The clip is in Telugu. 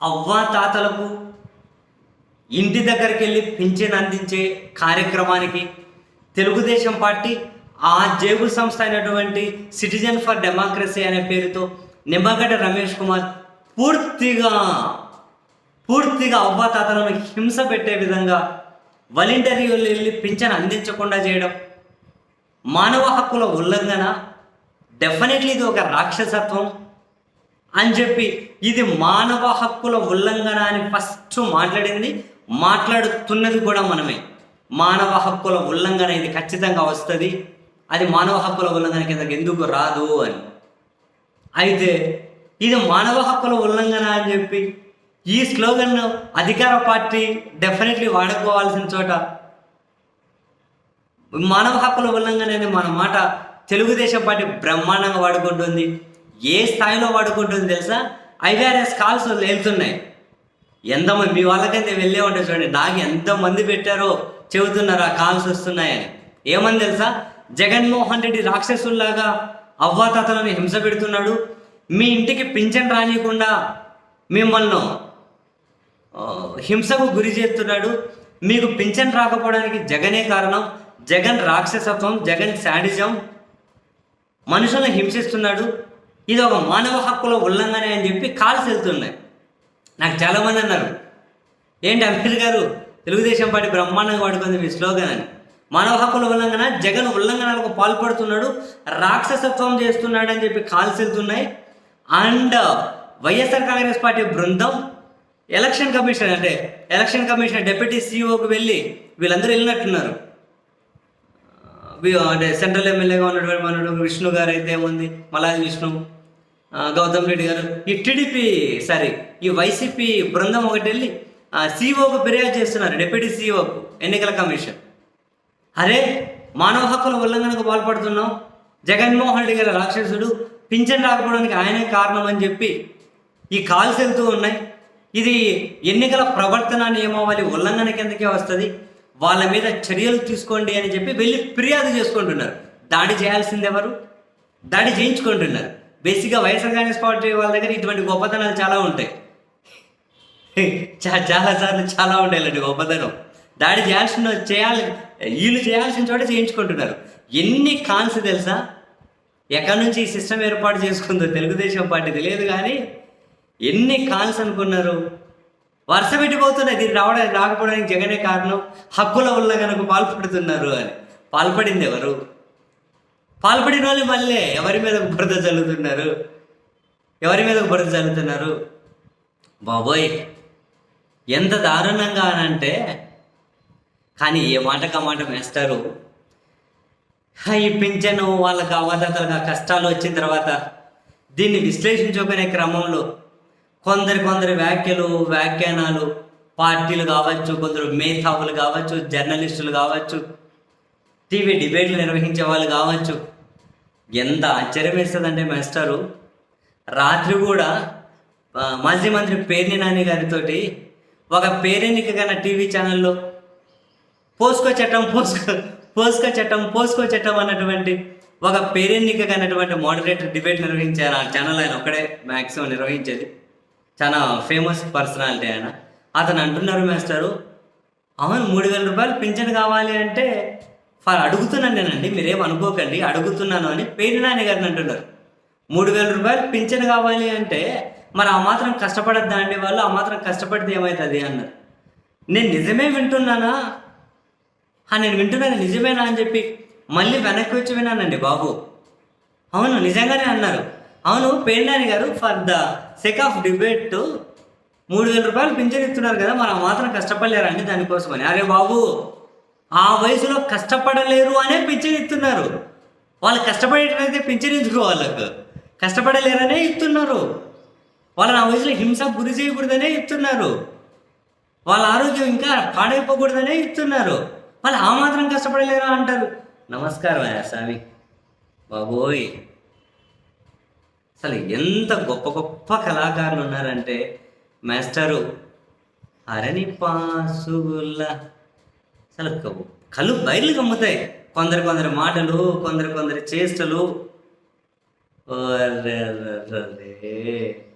అవ్వా తాతలకు ఇంటి దగ్గరికి వెళ్ళి పింఛన్ అందించే కార్యక్రమానికి తెలుగుదేశం పార్టీ ఆ జేబు సంస్థ అయినటువంటి సిటిజన్ ఫర్ డెమోక్రసీ అనే పేరుతో నిమ్మగడ్డ రమేష్ కుమార్ పూర్తిగా పూర్తిగా అవ్వాతాతలను హింస పెట్టే విధంగా వాలంటీర్లు వెళ్ళి పింఛన్ అందించకుండా చేయడం మానవ హక్కుల ఉల్లంఘన డెఫినెట్లీ ఇది ఒక రాక్షసత్వం. అని చెప్పి ఇది మానవ హక్కుల ఉల్లంఘన అని ఫస్ట్ మాట్లాడింది. మాట్లాడుతున్నది కూడా మనమే. మానవ హక్కుల ఉల్లంఘన ఇది ఖచ్చితంగా వస్తుంది. అది మానవ హక్కుల ఉల్లంఘన కింద ఎందుకు రాదు అని. అయితే ఇది మానవ హక్కుల ఉల్లంఘన అని చెప్పి ఈ స్లోగన్ అధికార పార్టీ డెఫినెట్లీ వాడుకోవాల్సిన చోట మానవ హక్కుల ఉల్లంఘన అనే మన మాట తెలుగుదేశం పార్టీ బ్రహ్మాండంగా వాడుకుంటుంది. ఏ స్థాయిలో పడుకుంటుంది తెలుసా? ఐవీఆర్ఎస్ కాల్స్ వెళ్తున్నాయి. ఎంతమంది మీ వాళ్ళకైతే వెళ్ళే ఉంటాయి చూడండి నాకు ఎంతమంది పెట్టారో చెబుతున్నారు ఆ కాల్స్ వస్తున్నాయని. ఏమని తెలుసా? జగన్మోహన్ రెడ్డి రాక్షసుల్లాగా అవ్వాతాతలను హింస పెడుతున్నాడు. మీ ఇంటికి పింఛన్ రానియకుండా మిమ్మల్ని హింసకు గురి చేస్తున్నాడు. మీకు పింఛన్ రాకపోవడానికి జగనే కారణం జగన్ రాక్షసత్వం జగన్ శాడిజం. మనుషులను హింసిస్తున్నాడు. ఇది ఒక మానవ హక్కుల ఉల్లంఘన అని చెప్పి కాల్స్ వెళ్తున్నాయి. నాకు చాలామంది అన్నారు ఏంటి అమీర్ గారు తెలుగుదేశం పార్టీ బ్రహ్మాండంగా వాడుకుంది మీ స్లోగన్ అని. మానవ హక్కుల ఉల్లంఘన జగన్ ఉల్లంఘనలకు పాల్పడుతున్నాడు రాక్షసత్వం చేస్తున్నాడు అని చెప్పి కాల్స్ వెళ్తున్నాయి. అండ్ వైఎస్ఆర్ కాంగ్రెస్ పార్టీ బృందం ఎలక్షన్ కమిషన్ అంటే ఎలక్షన్ కమిషన్ డిప్యూటీ సీఈఓకి వెళ్ళి వీళ్ళందరూ వెళ్ళినట్టున్నారు. అంటే సెంట్రల్ ఎమ్మెల్యేగా ఉన్నటువంటి మనడు విష్ణు గారు అయితే ఏముంది? మలాజ్ విష్ణు. గౌతమ్ రెడ్డి గారు. ఈ టీడీపీ సారీ ఈ వైసీపీ బృందం ఒకటి వెళ్ళి సీఓకు ఫిర్యాదు చేస్తున్నారు డిప్యూటీ సీఓకు ఎన్నికల కమిషన్. అరే మానవ హక్కుల ఉల్లంఘనకు పాల్పడుతున్నాం జగన్మోహన్ రెడ్డి గారి రాక్షసుడు పింఛన్ రాకపోవడానికి ఆయనే కారణం అని చెప్పి ఈ కాల్స్ వెళ్తూ ఉన్నాయి. ఇది ఎన్నికల ప్రవర్తన నియమావళి ఉల్లంఘన కిందకే వస్తుంది. వాళ్ళ మీద చర్యలు తీసుకోండి అని చెప్పి వెళ్ళి ఫిర్యాదు చేసుకుంటున్నారు. దాడి చేయాల్సిందెవరు? దాడి చేయించుకుంటున్నారు. బేసిక్గా వైఎస్ఆర్ కాంగ్రెస్ పార్టీ వాళ్ళ దగ్గర ఇటువంటి గొప్పతనాలు చాలా ఉంటాయి. చా- చాలా సార్లు చాలా ఉంటాయి ఇలాంటి గొప్పతనం. దాడి చేయాల్సిన చేయాలి వీళ్ళు చేయాల్సిన చోట చేయించుకుంటున్నారు. ఎన్ని కాన్స్ తెలుసా? ఎక్కడి నుంచి ఈ సిస్టమ్ ఏర్పాటు చేసుకుందో తెలుగుదేశం పార్టీ తెలియదు కానీ ఎన్ని కాన్స్ అనుకున్నారు? వరుస పెట్టిపోతున్నాయి దీన్ని రావడానికి రాకపోవడానికి జగనే కారణం. హక్కుల వల్ల కనుక పాల్పడుతున్నారు అని. పాల్పడింది ఎవరు? పాల్పడిన వాళ్ళు మళ్ళీ ఎవరి మీద బురద చల్లుతున్నారు? ఎవరి మీద బురద చల్లుతున్నారు? బాబోయ్ ఎంత దారుణంగా అనంటే కానీ ఏ మాటకు మాట వేస్తారు ఈ పింఛను వాళ్ళకి అవధతలుగా కష్టాలు వచ్చిన తర్వాత దీన్ని విశ్లేషించుకునే క్రమంలో కొందరి కొందరు వ్యాఖ్యలు వ్యాఖ్యానాలు పార్టీలు కావచ్చు కొందరు మేధావులు కావచ్చు జర్నలిస్టులు కావచ్చు టీవీ డిబేట్లు నిర్వహించే వాళ్ళు కావచ్చు. ఎంత ఆశ్చర్యం వేస్తుందంటే మాస్టరు రాత్రి కూడా మాజీ మంత్రి పేర్ని నాని గారితోటి ఒక పేరెన్నిక కన్నా టీవీ ఛానల్లో పోసుకో చట్టం పోస్కో పోసుకో చట్టం పోసుకో చట్టం అన్నటువంటి ఒక పేరెన్నిక కన్నటువంటి మోడరేటర్ డిబేట్ నిర్వహించారు ఆ ఛానల్ ఆయన ఒక్కడే మ్యాక్సిమం నిర్వహించేది. చాలా ఫేమస్ పర్సనాలిటీ ఆయన. అతను అంటున్నారు మాస్టరు అవును మూడు వేల రూపాయలు పింఛన్ కావాలి అంటే వాళ్ళు అడుగుతున్నాను నేనండి మీరేం అనుకోకండి అడుగుతున్నాను అని పేరు నాని గారిని అంటున్నారు. మూడు వేల రూపాయలు పింఛన్ కావాలి అంటే మరి ఆ మాత్రం కష్టపడద్దా అండి వాళ్ళు? ఆ మాత్రం కష్టపడితే ఏమవుతుంది అన్నారు. నేను నిజమే వింటున్నానా? ఆ, నేను వింటున్నాను నిజమేనా అని చెప్పి మళ్ళీ వెనక్కి వచ్చి విన్నానండి బాబు. అవును నిజంగానే అన్నారు. అవును పేర్నాని గారు for the sake of debate మూడు వేల రూపాయలు పింఛన్ ఇస్తున్నారు కదా మరి ఆ మాత్రం కష్టపడలేరండి దానికోసమని? అరే బాబు ఆ వయసులో కష్టపడలేరు అనే పింఛన్ ఇస్తున్నారు వాళ్ళు కష్టపడేటైతే పింఛన్ ఎందుకు వాళ్ళకు? కష్టపడలేరనే ఇస్తున్నారు వాళ్ళని ఆ వయసులో హింస గురి చేయకూడదనే ఇస్తున్నారు వాళ్ళ ఆరోగ్యం ఇంకా పాడైపోకూడదనే ఇస్తున్నారు వాళ్ళు ఆ మాత్రం కష్టపడలేరా అంటారు? నమస్కారం అయ్యా స్వామి. బాబోయ్. అసలు ఎంత గొప్ప గొప్ప కళాకారులు ఉన్నారంటే మాస్టరు అరణి పాసుగుల్లా అసలు కళ్ళు బయలు కమ్ముతాయి కొందరు కొందరు మాటలు కొందరు కొందరు చేష్టలు. రే.